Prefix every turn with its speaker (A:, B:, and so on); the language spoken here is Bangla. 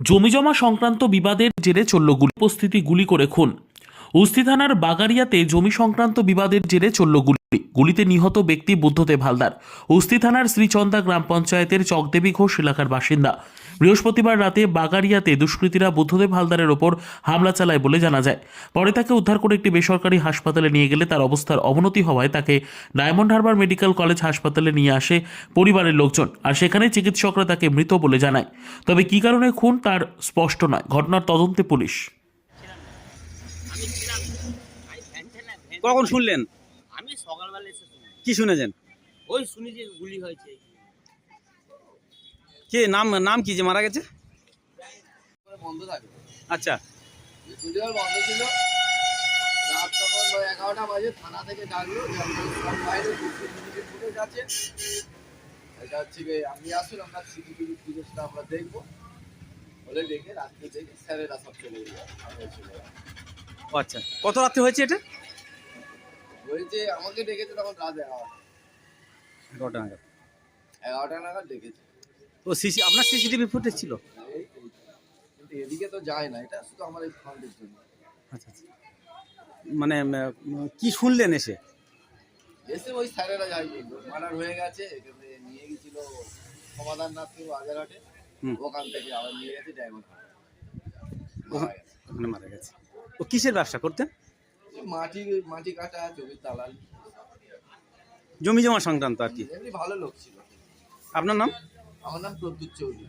A: জমিজমা সংক্রান্ত বিবাদের জেরে চলল গুলি উপস্থিতি গুলি করে খুন। উস্তি থানার বাগারিয়াতে জমি সংক্রান্ত বিবাদের জেরে চলল গুলি। গুলিতে নিহত ব্যক্তি বুদ্ধদেব হালদার উস্তি থানার শ্রীচন্দা গ্রাম পঞ্চায়েতের চকদেবী ঘোষ এলাকার বাসিন্দা। বৃহস্পতিবার রাতে বাগারিয়াতে দুষ্কৃতীরা বুদ্ধদেব হালদারের ওপর হামলা চালায় বলে জানা যায়। পরে তাকে উদ্ধার করে একটি বেসরকারি হাসপাতালে নিয়ে গেলে তার অবস্থার অবনতি হওয়ায় তাকে ডায়মন্ড হারবার মেডিকেল কলেজ হাসপাতালে নিয়ে আসে পরিবারের লোকজন। আর সেখানে চিকিৎসকরা তাকে মৃত বলে জানায়। তবে কী কারণে খুন তার স্পষ্ট নয়। ঘটনার তদন্তে পুলিশ।
B: কখন শুনলেন?
C: আমি সকালবেলা এসে শুনি
B: কি শুনেছেন?
C: ওই শুনি যে গুলি হয়েছে।
B: কে নাম নাম কি যে মারা গেছে?
D: বন্ধ থাকে
B: আচ্ছা
D: বন্ধ ছিল। রাত তখন এগারোটা বাজে থানা থেকে ডাকলো সব বাইরে ফুটেজ আছে এটা হচ্ছে আমরা সিসিটিভি ফুটেজটা আমরা দেখব। বলে দেখে রাত্রে দেখে স্যারেরা সব চলে
B: ও আচ্ছা কত রাত্রে হয়েছে এটা?
D: বলছে আমাকে ডেকেছে তখন রাত এগারোটা
B: এগারোটা নাগাদ।
D: এগারোটা নাগাদ ডেকেছে।
B: ও সিসি আপনার সিসিটিভি ফুটেজ ছিল?
D: কিন্তু এদিকে তো যায় না এটা শুধু আমার এই ফ্রন্টের জন্য।
B: আচ্ছা আচ্ছা। মানে উম, কি শুনলেন এসে?
D: এসে ওই স্যারেরা যাই মার্ডার হয়ে গেছে এখানে নিয়ে গেছিল সমাধান নাথ কেউ বাজারহাটে।
B: হুম।
D: ওখান থেকে আবার নিয়ে গেছে
B: ওখানে- ওখানে মারা গেছে। ও কিসের ব্যবসা করতেন?
D: মাটি মাটি কাটা জমির দালাল।
B: জমি জমা সংক্রান্ত আর কি।
D: এমনি ভালো লোক ছিল।
B: আপনার নাম?
D: আমার নাম প্রদ্যুৎ চৌধুরী।